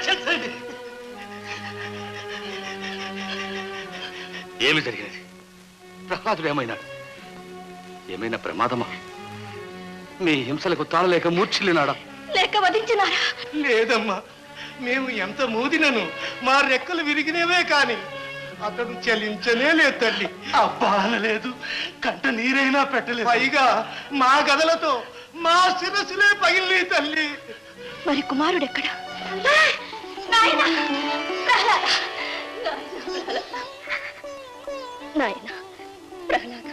రక్షించండి. ఏమి జరిగినది? ప్రహ్లాదుడు ఏమైనాడు ఏమైనా ప్రమాదమా? మీ హింసలకు తాళలేక మూర్ఛిల్లినాడా? లేక వధించినారా? లేదమ్మా. మేము ఎంత మూదినను మా రెక్కలు విరిగినవే కాని అతడు చలించనే లేదు తల్లి. అబ్బా అనలేదు. కంట నీరైనా పెట్టలేదు. పైగా మా గదలతో మా శిరసులే పగిలి తల్లి. మరి కుమారుడెక్కడ? నాయనా! ప్రహ్లాద!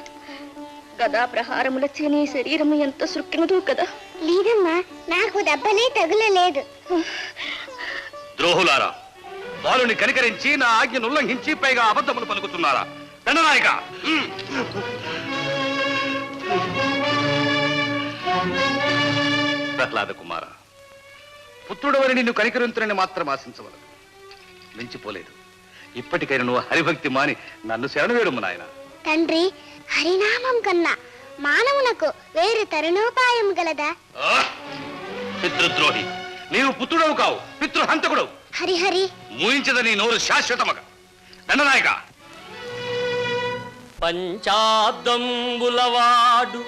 గదా ప్రహారములచే నీ శరీరము ఎంత సృక్కినదో కదా లేదమ్మా నాకు దెబ్బలే తగులలేదు ద్రోహులారా బాలుని కనికరించి నా ఆజ్ఞను ఉల్లంఘించి పైగా అబద్ధములు పలుకుతున్నారా దండనాయక. ప్రహ్లాద కుమార పుత్రుడవని నిన్ను కనికరించునని మాత్రం ఆశించవలదు. మించిపోలేదు. ఇప్పటికైనా నువ్వు హరిభక్తి మాని నన్ను శరణవేడుము నాయన. తండ్రి హరినామం కన్నా మానవునకు వేరు తరుణోపాయం గలదా? ఆ! పితృద్రోహి నీవు పుత్రుడవు కావు పితృహంతకుడవు. హరిహరి. మూయించదని నోరు శాశ్వతమగ. దండనాయక పంచాబ్దంబులవాడు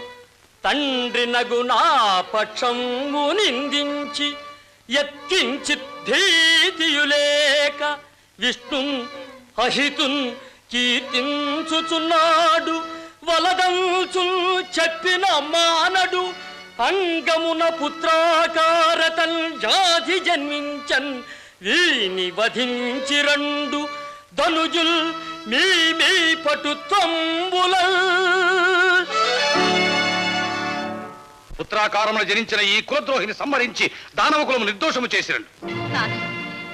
తండ్రి నగునా పక్షంబు నిందించి యత్కించిద్ధీతియులేక విష్ణున్ అహితున్ కీర్తించుచున్నాడు వలదంచు చెప్పిన మానడు అంగమున పుత్రాకారతన్ జాతి జన్మించన్ వీని వధించి రెండు ధనుజుల్ మీ మీ పటుత్వంబుల పుత్రాకారమును జనించిన ఈ కులద్రోహిని సంహరించి దానవ కులము నిర్దోషము చేసిరండు.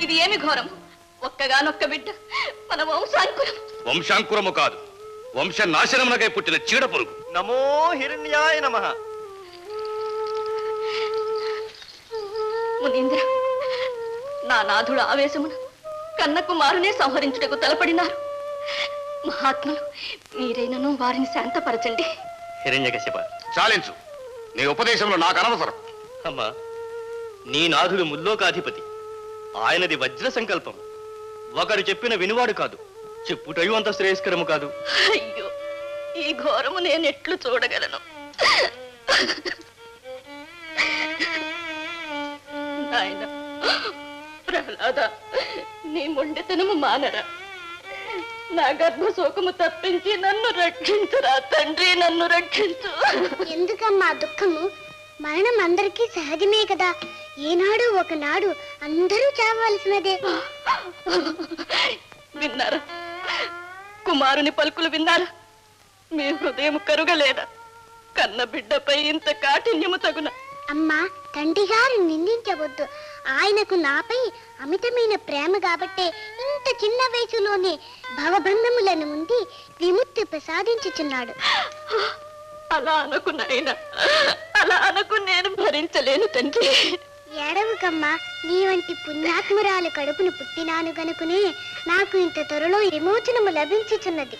ఇది ఏమి ఘోరం? ఒక్కగానొక్క బిడ్డ మన వంశాంకురం వంశాంకురము కాదు. వంశ నాశనమునకై పుట్టిన చీడ పురుగు. నమో హిరణ్యాయ నమ. మునీంద్ర నా నాథుడు ఆవేశమును కన్న కుమారునే సంహరించుటకు తలపడినారు. మహాత్ములు మీరైనను వారిని శాంతపరచండి. హిరణ్యకశిప చాలించు. నీ ఉపదేశంలో నాకు అనవసరం. అమ్మా నీ నాథుడు ముల్లోకాధిపతి. ఆయనది వజ్ర సంకల్పం. ఒకరు చెప్పిన వినువాడు కాదు చెప్పుటయు అంత శ్రేయస్కరము కాదు. అయ్యో ఈ ఘోరము నేను ఎట్లు చూడగలను? నాయన ప్రహ్లాద నీ మొండితనము మానరా? నా గర్భ శోకము తప్పించి నన్ను రక్షించురా తండ్రి నన్ను రక్షించు. ఎందుకమ్మా దుఃఖము? మరణం అందరికీ సహజమే కదా. ఏనాడు ఒకనాడు అందరూ చావవలసినదే విన్నారా? కుమారుని పలుకులు విన్నారా? మీ హృదయం కరుగలేదా? కన్న బిడ్డపై ఇంత కాఠిన్యము తగున. అమ్మా తండ్రి గారు నిందించవద్దు. ఆయనకు నాపై అమితమైన ప్రేమ కాబట్టే ఇంత చిన్న వయసులోనే భవబంధములను ఉండి విముక్తి ప్రసాదించుచున్నాడు అలా అనకు నాయన అలా అనకు నేను భరించలేను తండ్రి. ఏడవకమ్మా నీ వంటి పుణ్యాత్మురాలు కడుపును పుట్టినాను గనుకునే నాకు ఇంత త్వరలో విమోచనము లభించుచున్నది.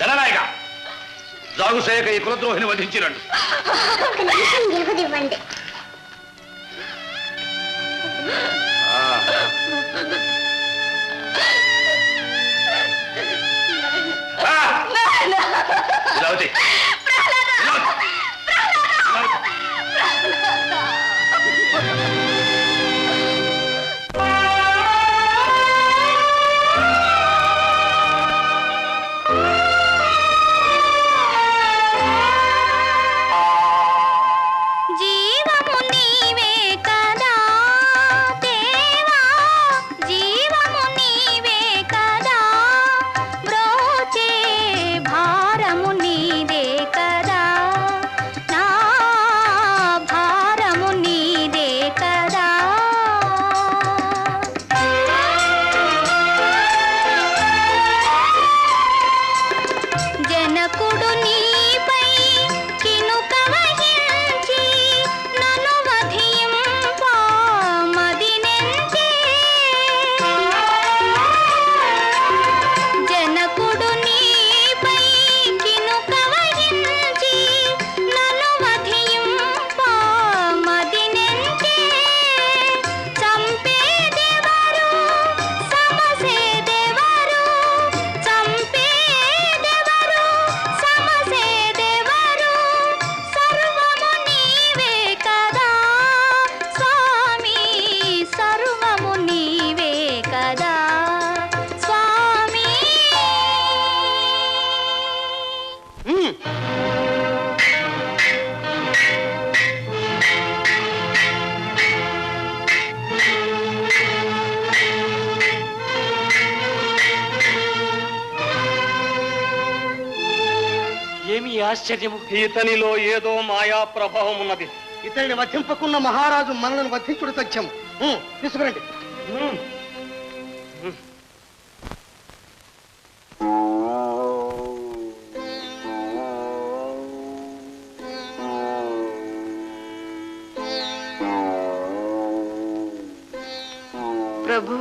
దండనాయక జాగుసేయక ఈ కులద్రోహిని వధించిరండు. ఒక Ah. ఆశ్చర్యము. ఇతనిలో ఏదో మాయా ప్రభావం ఉన్నది ఇతని వధింపకున్న మహారాజు మనలను వధించుడు సత్యం తీసుకురండి. ప్రభు